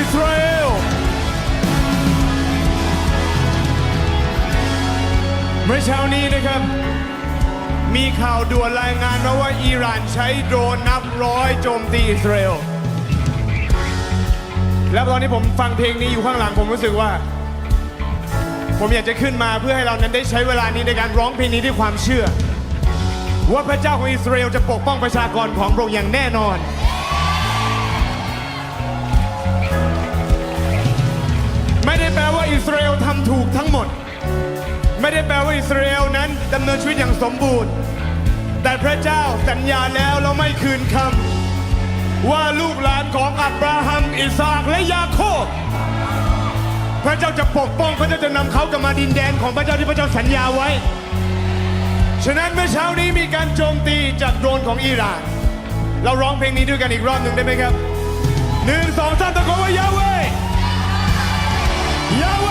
Israel เมื่อเช้านี้นะครับ มีข่าวด่วนรายงานมาว่าอิหร่านใช้โดรนนับร้อยโจมตีอิสราเอลแล้วตอนนี้ผมฟังเพลงนี้อยู่ข้างหลังผมรู้สึกว่า ผมอยากจะขึ้นมาเพื่อให้เรานั้นได้ใช้เวลานี้ในการร้องเพลงนี้ด้วยความเชื่อ ว่าพระเจ้าของอิสราเอลจะปกป้องประชากรของพระองค์อย่างแน่นอน ไม่ได้แปลว่าอิสราเอลทำถูกทั้งหมด ไม่ได้แปลว่าอิสราเอลนั้นดำเนินชีวิตอย่างสมบูรณ์ แต่พระเจ้าสัญญาแล้วแล้วไม่คืนคำว่าลูกหลานของอับราฮัมอิสาคและยาโคบพระเจ้าจะปกป้องพระเจ้าจะนำเขากลับมาดินแดนของพระเจ้าที่พระเจ้าสัญญาไว้ ฉะนั้นเมื่อเช้านี้มีการโจมตีจากโดรนของอิหร่าน เราร้องเพลงนี้ด้วยกันอีกรอบหนึ่งได้ไหมครับหนึ่งสองสามตะโกนว่ายาเว ยาเ